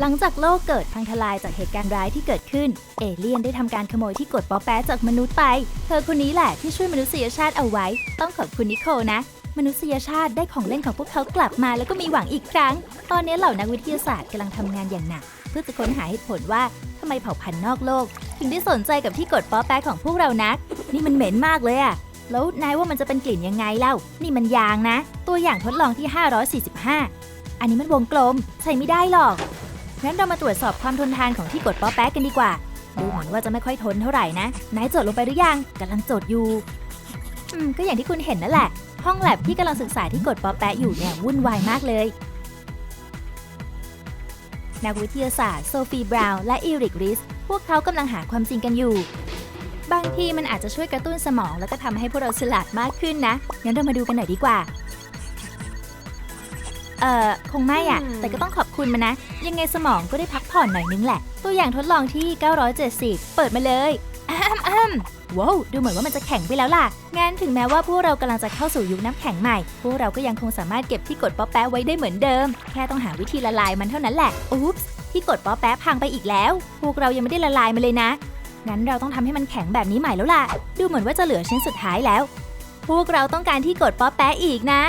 หลังจากโลกเกิดพังทลายจากเหตุการณ์ร้ายที่เกิดขึ้น เอเลี่ยนได้ทำการขโมยที่กดป๊อปแป๊จากมนุษย์ไป เธอคนนี้แหละที่ช่วยมนุษยชาติเอาไว้ ต้องขอบคุณนิโคนะ มนุษยชาติได้ของเล่นของพวกเขากลับมาแล้วก็มีหวังอีกครั้ง ตอนนี้เหล่านักวิทยาศาสตร์กำลังทำงานอย่างหนัก เพื่อจะค้นหาเหตุผลว่าทำไมเผ่าพันธุ์นอกโลก ถึงได้สนใจกับที่กดป๊อปแป๊ของพวกเรานัก นี่มันเหม็นมากเลยอะแล้วนายว่ามันจะเป็นกลิ่นยังไงเล่า นี่มันยางนะ ตัวอย่างทดลองที่ 545 อันนี้มันวงกลม ใช้ไม่ได้หรอก งั้นเรามาตรวจสอบความทนทานของที่กดป๊อปแป๊กกันดีกว่า ดูเหมือนว่าจะไม่ค่อยทนเท่าไหร่นะนายจดลงไปหรือยังกำลังจดอยู่อืมก็อย่างที่คุณเห็นนั่นแหละ ห้องแลบที่กำลังศึกษาที่กดป๊อปแป๊ะอยู่เนี่ยวุ่นวายมากเลย นักวิทยาศาสตร์โซฟีบราวน์และอีริกริส พวกเขากำลังหาความจริงกันอยู่ บางทีมันอาจจะช่วยกระตุ้นสมองแล้วก็ทำให้พวกเราฉลาดมากขึ้นนะ งั้นเรามาดูกันหน่อยดีกว่า เอ่อ คงไม่อะอืมแต่ก็ต้องขอบ คุณมันะ ยังไงสมองก็ได้พักผ่อนหน่อยนึงแหละ ตัวอย่างทดลองที่ 970 เปิดมาเลยอ้ามอ้ามว้าวดูเหมือนว่ามันจะแข็งไปแล้วล่ะ งั้นถึงแม้ว่าพวกเรากำลังจะเข้าสู่ยุคน้ำแข็งใหม่ พวกเราก็ยังคงสามารถเก็บที่กดป๊อปแป๊ะไว้ได้เหมือนเดิม แค่ต้องหาวิธีละลายมันเท่านั้นแหละ อุ๊ปส์ที่กดป๊อปแป๊ะพังไปอีกแล้ว พวกเรายังไม่ได้ละลายมันเลยนะ งั้นเราต้องทำให้มันแข็งแบบนี้ใหม่แล้วล่ะ ดูเหมือนว่าจะเหลือชิ้นสุดท้ายแล้ว พวกเราต้องการที่กดป๊อปแป๊ะอีกนะ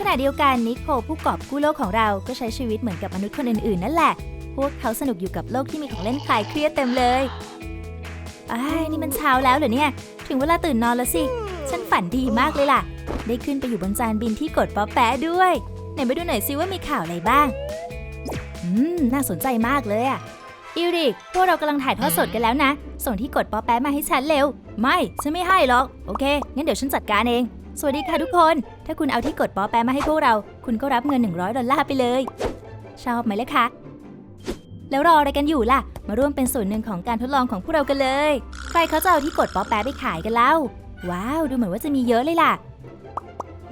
ขณะเดียวกันนิโคลผู้กอบกู้โลกของเราก็ใช้ชีวิตเหมือนกับมนุษย์คนอื่นๆ นั่นแหละ พวกเขาสนุกอยู่กับโลกที่มีของเล่นคลายเครียดเต็มเลยอ้ายนี่มันเช้าแล้วเหรอเนี่ย ถึงเวลาตื่นนอนแล้วสิ ฉันฝันดีมากเลยล่ะ ได้ขึ้นไปอยู่บนจานบินที่กดป๊อปแปะด้วย ไหนมาดูหน่อยซิว่ามีข่าวอะไรบ้าง อืม น่าสนใจมากเลยอะอิริก พวกเรากำลังถ่ายทอดสดกันแล้วนะ ส่งที่กดป๊อปแปะมาให้ฉันเร็ว ไม่ ฉันไม่ให้หรอก โอเค งั้นเดี๋ยวฉันจัดการเอง สวัสดีค่ะทุกคน ถ้าคุณเอาที่กดป๊อแปะมาให้พวกเรา คุณก็รับเงิน 100 ดอลลาร์ไปเลย ชอบไหมล่ะคะ แล้วรออะไรกันอยู่ล่ะ มาร่วมเป็นส่วนหนึ่งของการทดลองของพวกเรากันเลย ใครเขาจะเอาที่กดป๊อแปะไปขายกันเล่า ว้าว ดูเหมือนว่าจะมีเยอะเลยล่ะ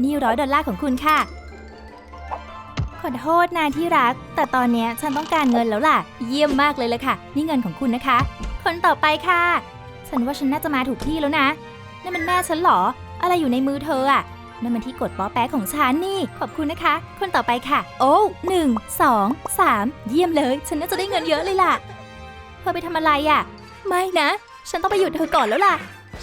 นี่ร้อยดอลลาร์ของคุณค่ะ ขอโทษนะที่รัก แต่ตอนเนี้ยฉันต้องการเงินแล้วล่ะ เยี่ยมมากเลยเลยค่ะ นี่เงินของคุณนะคะ คนต่อไปค่ะ ฉันว่าฉันน่าจะมาถูกที่แล้วนะ นั่นมันแม่ฉันเหรอ อะไรอยู่ในมือเธออะนั่นมันที่กดป๊อปแป๊ของฉันนี่ ขอบคุณนะคะ คนต่อไปค่ะ โอ้หนึ่งสองสามเยี่ยมเลย ฉันน่าจะได้เงินเยอะเลยล่ะ เธอไปทำอะไรอะไม่นะ ฉันต้องไปหยุดเธอก่อนแล้วล่ะ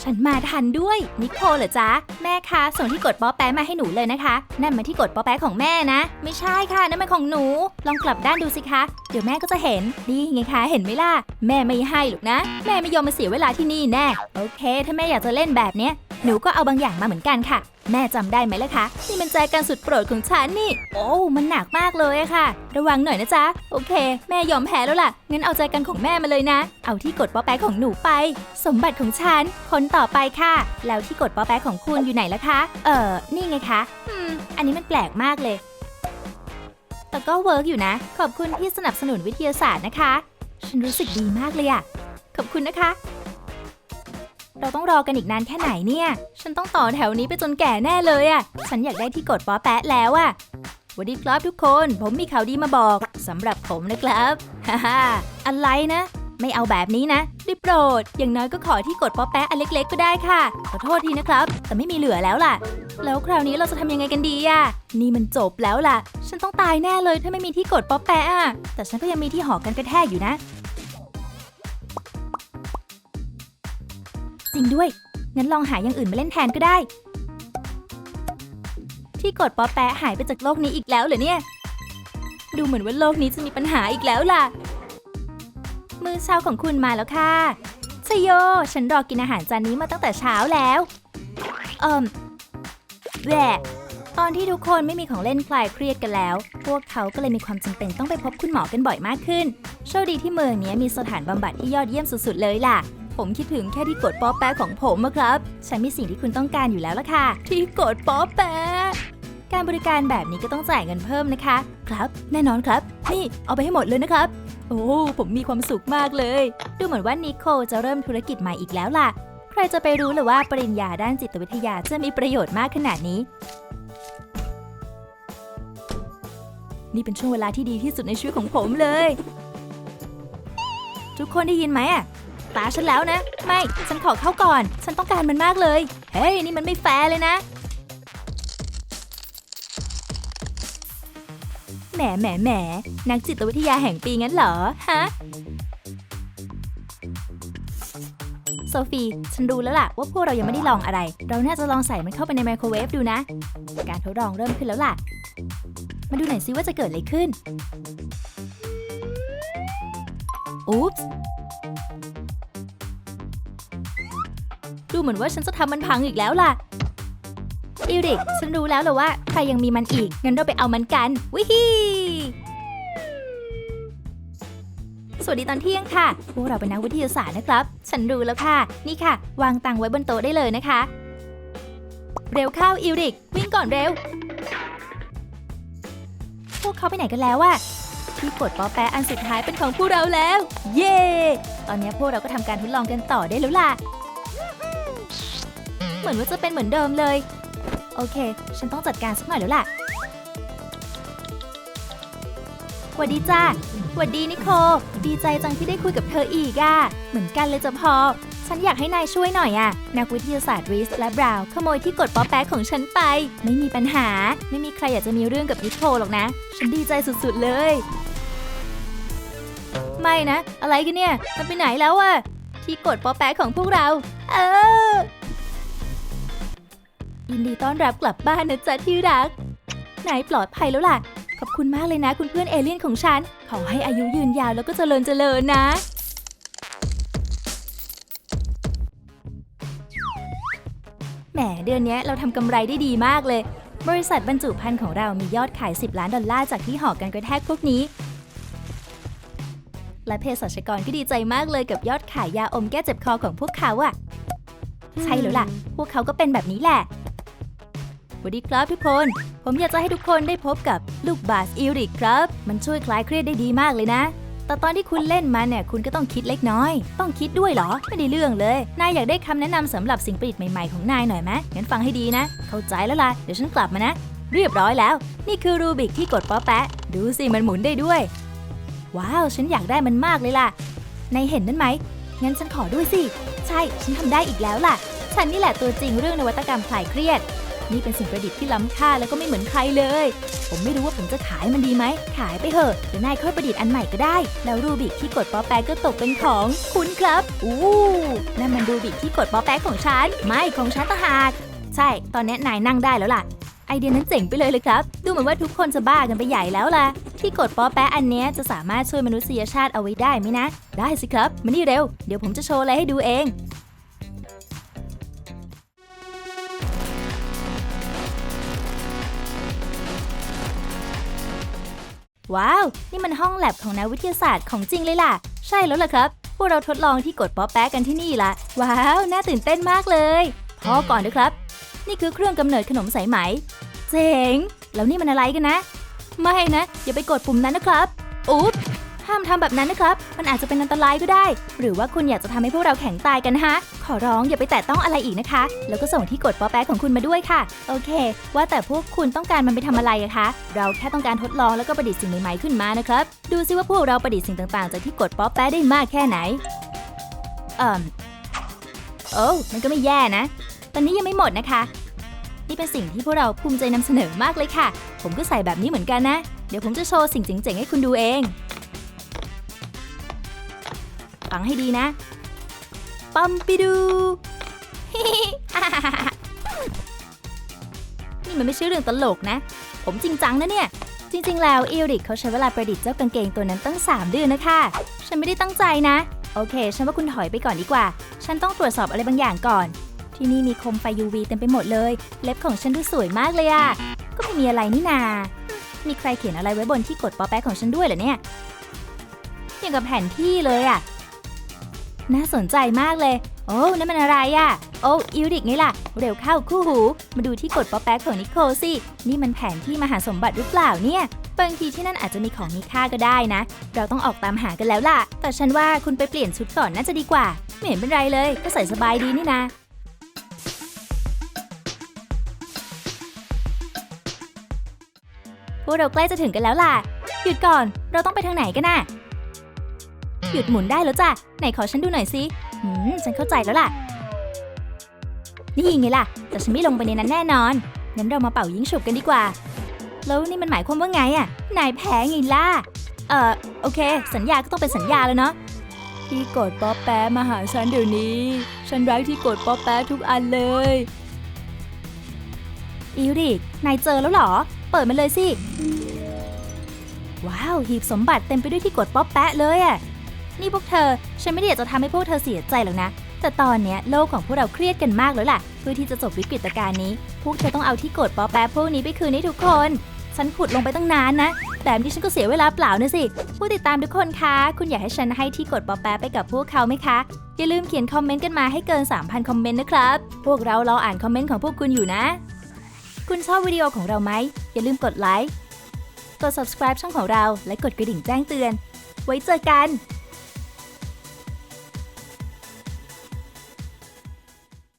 ฉันมาทันด้วย นิโคเหรอจ๊ะ แม่คะส่งที่กดป๊อปแป๊ะมาให้หนูเลยนะคะ นั่นมาที่กดป๊อปแป๊ะของแม่นะ ไม่ใช่ค่ะ นั่นมันของหนู ลองกลับด้านดูสิคะ เดี๋ยวแม่ก็จะเห็น นี่ไงคะ เห็นไหมล่ะ แม่ไม่ให้หรอกนะ แม่ไม่ยอมมาเสียเวลาที่นี่แน่ โอเค ถ้าแม่อยากจะเล่นแบบเนี้ย หนูก็เอาบางอย่างมาเหมือนกันค่ะ แม่จำได้ไหมล่ะคะนี่มันแจกันสุดโปรดของฉันนี่ โอ้มันหนักมากเลยอะค่ะ ระวังหน่อยนะจ๊ะ โอเค แม่ยอมแพ้แล้วล่ะ งั้นเอาใจกันของแม่มาเลยนะ เอาที่กดป๊อแป๊ะของหนูไป สมบัติของฉัน คนต่อไปค่ะ แล้วที่กดป๊อแป๊ะของคุณอยู่ไหนล่ะคะ เออนี่ไงคะอืมอันนี้มันแปลกมากเลย แต่ก็เวิร์กอยู่นะ ขอบคุณที่สนับสนุนวิทยาศาสตร์นะคะ ฉันรู้สึกดีมากเลยอะขอบคุณนะคะ เราต้องรอกันอีกนานแค่ไหนเนี่ย ฉันต้องต่อแถวนี้ไปจนแก่แน่เลยอะฉันอยากได้ที่กดป๊อแปะแล้วอะสวัสดีครับทุกคน ผมมีข่าวดีมาบอกสำหรับผมนะครับฮ่าฮ่าอะไรนะ ไม่เอาแบบนี้นะได้โปรด อย่างน้อยก็ขอที่กดป๊อแปะอันเล็ก ๆ ก็ได้ค่ะ ขอโทษทีนะครับ แต่ไม่มีเหลือแล้วล่ะ แล้วคราวนี้เราจะทำยังไงกันดีอะนี่มันจบแล้วล่ะ ฉันต้องตายแน่เลยถ้าไม่มีที่กดป๊อแปะอะแต่ฉันก็ยังมีที่หอกันกระแทกอยู่นะ จริงด้วย งั้นลองหาอย่างอื่นมาเล่นแทนก็ได้ ที่กดป๊อปแปะหายไปจากโลกนี้อีกแล้วเหรอเนี่ย ดูเหมือนว่าโลกนี้จะมีปัญหาอีกแล้วล่ะ มือเช้าของคุณมาแล้วค่ะชโย ฉันรอกินอาหารจานนี้มาตั้งแต่เช้าแล้ว เอิมแหละตอนที่ทุกคนไม่มีของเล่นคลายเครียดกันแล้ว พวกเขาก็เลยมีความจำเป็นต้องไปพบคุณหมอกันบ่อยมากขึ้น โชคดีที่เมืองนี้มีสถานบำบัดที่ยอดเยี่ยมสุดๆเลยล่ะ ผมคิดถึงแค่ที่กดป๊อปแปะของผมอะครับ ฉันมีสิ่งที่คุณต้องการอยู่แล้วล่ะค่ะ ที่กดป๊อปแปะการบริการแบบนี้ก็ต้องจ่ายเงินเพิ่มนะคะ ครับ แน่นอนครับ นี่เอาไปให้หมดเลยนะครับ โอ้ผมมีความสุขมากเลย ดูเหมือนว่านิโคลจะเริ่มธุรกิจใหม่อีกแล้วล่ะ ใครจะไปรู้เลยว่าปริญญาด้านจิตวิทยาจะมีประโยชน์มากขนาดนี้ นี่เป็นช่วงเวลาที่ดีที่สุดในชีวิตของผมเลย ทุกคนได้ยินไหมอะ ตาฉันแล้วนะ ไม่ ฉันขอเข้าก่อน ฉันต้องการมันมากเลย เฮ้ย นี่มันไม่แฟร์เลยนะ แหมแหมแหมนักจิตวิทยาแห่งปีงั้นเหรอ ฮะ โซฟี ฉันรู้แล้วล่ะว่าพวกเรายังไม่ได้ลองอะไร เราน่าจะลองใส่มันเข้าไปในไมโครเวฟดูนะ การทดลองเริ่มขึ้นแล้วล่ะ มาดูหน่อยซิว่าจะเกิดอะไรขึ้น อุ๊ปส์ เหมือนว่าฉันจะทำมันพังอีกแล้วล่ะอิริก ฉันรู้แล้วแหละว่าใครยังมีมันอีก งั้นเราไปเอามันกัน วิฮีสวัสดีตอนเที่ยงค่ะ พวกเราเป็นนักวิทยาศาสตร์นะครับ ฉันรู้แล้วค่ะ นี่ค่ะ วางตังไว้บนโต๊ะได้เลยนะคะ เร็วเข้าอิริก วิ่งก่อนเร็ว พวกเขาไปไหนกันแล้วอะที่กดปอแปะอันสุดท้ายเป็นของพวกเราแล้ว เย้ตอนนี้พวกเราก็ทำการทดลองกันต่อได้แล้วล่ะ เหมือนว่าจะเป็นเหมือนเดิมเลย โอเค ฉันต้องจัดการสักหน่อยแล้วล่ะหวัดดีจ้าหวัดดีนิโค ดีใจจังที่ได้คุยกับเธออีกอะ่ะเหมือนกันเลยจะพอ ฉันอยากให้นายช่วยหน่อยอะ่ะนักวิทยาศาสตร์ริสและบราวขโมยที่กดป๊อปแป๊กของฉันไป ไม่มีปัญหา ไม่มีใครอยากจะมีเรื่องกับนิโคหรอกนะ ฉันดีใจสุดๆเลย ไม่นะ อะไรกันเนี่ย มันไปไหนแล้วอะที่กดป๊อปแป๊กของพวกเรา เออ ยินดีต้อนรับกลับบ้านนะจ๊ะที่รัก นายปลอดภัยแล้วล่ะ ขอบคุณมากเลยนะ คุณเพื่อนเอเลี่ยนของฉัน ขอให้อายุยืนยาวแล้วก็เจริญเจริญนะ แหมเดือนนี้เราทำกำไรได้ดีมากเลย บริษัทบรรจุภัณฑ์ของเรามียอดขาย 10 ล้านดอลลาร์จากที่หอกันกระแทกพวกนี้ และเภสัชกรก็ดีใจมากเลยกับยอดขายยาอมแก้เจ็บคอของพวกเขาอะใช่แล้วล่ะ พวกเขาก็เป็นแบบนี้แหละ วัสดีครับทุกคน ผมอยากจะให้ทุกคนได้พบกับลูกบาสอิริกครับ มันช่วยคลายเครียดได้ดีมากเลยนะ แต่ตอนที่คุณเล่นมันเนี่ย คุณก็ต้องคิดเล็กน้อย ต้องคิดด้วยเหรอ ไม่ได้เรื่องเลย นายอยากได้คำแนะนำสำหรับสิ่งประดิษฐ์ใหม่ๆของนายหน่อยไหมงั้นฟังให้ดีนะ เข้าใจแล้วล่ะ เดี๋ยวฉันกลับมานะ เรียบร้อยแล้ว นี่คือรูบิกที่กดป๊อแปะ ดูสิมันหมุนได้ด้วย ว้าว ฉันอยากได้มันมากเลยล่ะ นายเห็นนั่นไหม งั้นฉันขอด้วยสิ ใช่ ฉันทำได้อีกแล้วล่ะ ฉันนี่แหละตัวจริงเรื่องนวัตกรรมคลายเครียด นี่เป็นสิ่งประดิษฐ์ที่ล้ำค่าแล้วก็ไม่เหมือนใครเลย ผมไม่รู้ว่าผมจะขายมันดีไหม ขายไปเถอะเดี๋ยวนายค่อยประดิษฐ์อันใหม่ก็ได้ แล้วรูบิกที่กดป๊อแป๊กก็ตกเป็นของคุณครับ อู้นั่นมันรูบิกที่กดป๊อแป๊กของฉัน ไม่ของฉันต่างหาก ใช่ ตอนนี้นายนั่งได้แล้วล่ะ ไอเดียนั้นเจ๋งไปเลยเลยครับ ดูเหมือนว่าทุกคนจะบ้ากันไปใหญ่แล้วล่ะ ที่กดป๊อแป๊ะอันนี้จะสามารถช่วยมนุษยชาติเอาไว้ได้ไหมนะ ได้สิครับ มานี่เร็ว เดี๋ยวผมจะโชว์อะไรให้ดูเอง ว้าว นี่มันห้องแลบของนักวิทยาศาสตร์ของจริงเลยล่ะ ใช่แล้วล่ะครับ พวกเราทดลองที่กดป๊อปแป๊ะกันที่นี่ละว้าว น่าตื่นเต้นมากเลยพอก่อนนะครับ นี่คือเครื่องกำเนิดขนมสายไหม เจ๋ง แล้วนี่มันอะไรกันนะ ไม่นะ อย่าไปกดปุ่มนั้นนะครับ อุ๊บ ห้ามทำแบบนั้นนะครับ มันอาจจะเป็นอันตรายก็ได้ หรือว่าคุณอยากจะทำให้พวกเราแข็งตายกันฮะ ขอร้องอย่าไปแตะต้องอะไรอีกนะคะ แล้วก็ส่งที่กดป๊อปแป๊ของคุณมาด้วยค่ะ โอเค ว่าแต่พวกคุณต้องการมันไปทำอะไรอะคะ เราแค่ต้องการทดลองแล้วก็ประดิษฐ์สิ่งใหม่ๆขึ้นมานะครับ ดูซิว่าพวกเราประดิษฐ์สิ่งต่างๆ จากที่กดป๊อปแป๊ได้มากแค่ไหนเอ่มโอ้มันก็ไม่แย่นะ ตอนนี้ยังไม่หมดนะคะ นี่เป็นสิ่งที่พวกเราภูมิใจนำเสนอมากเลยค่ะ ผมก็ใส่แบบนี้เหมือนกันนะ เดี๋ยวผมจะโชว์สิ่งเจ๋งๆให้คุณดูเอง ฟังให้ดีนะปัมปิดูนี่มันไม่ใช่เรื่องตลกนะ ผมจริงจังนะเนี่ย จริง ๆ แล้วอีริกเขาใช้เวลาประดิษฐ์เจ้ากางเกงตัวนั้นตั้ง 3 เดือนนะคะ ฉันไม่ได้ตั้งใจนะ โอเค ฉันว่าคุณถอยไปก่อนดีกว่า ฉันต้องตรวจสอบอะไรบางอย่างก่อน ที่นี่มีโคมไฟ UV เต็มไปหมดเลย เล็บของฉันดูสวยมากเลยอะก็ไม่มีอะไรนี่นา มีใครเขียนอะไรไว้บนที่กดปอแป๊กของฉันด้วยเหรอเนี่ยอย่างกับแผนที่เลยอะ น่าสนใจมากเลย โอ้นั่นมันอะไรอะโอ้อิริกไงล่ะ เร็วเข้าคู่หู มาดูที่กดปอแป๊กของนิโคสิ นี่มันแผนที่มหาสมบัติหรือเปล่าเนี่ย บางทีที่นั่นอาจจะมีของมีค่าก็ได้นะ เราต้องออกตามหากันแล้วล่ะ แต่ฉันว่าคุณไปเปลี่ยนชุดก่อนน่าจะดีกว่า ไม่เห็นเป็นไรเลย ก็ใส่สบายดีนี่นะพวกเราใกล้จะถึงกันแล้วล่ะ หยุดก่อน เราต้องไปทางไหนกันน่ะ หยุดหมุนได้แล้วจ้ะ ไหนขอฉันดูหน่อยสิหืม ฉันเข้าใจแล้วล่ะ นี่ไงล่ะ แต่ฉันไม่ลงไปในนั้นแน่นอนงั้นเรามาเป่ายิงฉุบกันดีกว่า แล้วนี่มันหมายความว่าไงอะ่ะ นายแพ้ไงล่ะ เอ่อโอเค สัญญาก็ต้องเป็นสัญญาแล้วเนาะ ที่กดป๊อปแป๊ะมาหาฉันเดี๋ยวนี้ ฉันรักที่กดป๊อปแป๊ะทุกอันเลย อิริก นายเจอแล้วเหรอ เปิดมันเลยสิ ว้าว หีบสมบัติเต็มไปด้วยที่กดป๊อปแป๊ะเลยอะ นี่พวกเธอ ฉันไม่ได้อยากจะทำให้พวกเธอเสียใจหรอกนะ แต่ตอนเนี้ยโลกของพวกเราเครียดกันมากแล้วล่ะ เพื่อที่จะจบวิกฤตการณ์นี้ พวกเธอต้องเอาที่กดป๊อปแป๊ะพวกนี้ไปคืนให้ทุกคน ฉันขุดลงไปตั้งนานนะ แบบนี้ฉันก็เสียเวลาเปล่านะสิ ผู้ติดตามทุกคนคะ คุณอยากให้ฉันให้ที่กดป๊อปแป๊ะไปกับพวกเขาไหมคะ อย่าลืมเขียนคอมเมนต์กันมาให้เกิน 3,000 คอมเมนต์นะครับ พวกเรารออ่านคอมเมนต์ของพวกคุณอยู่นะ คุณชอบวิดีโอของเราไหม อย่าลืมกดไลค์ กด subscribe ช่องของเรา และกดกระดิ่งแจ้งเตือน ไว้เจอกัน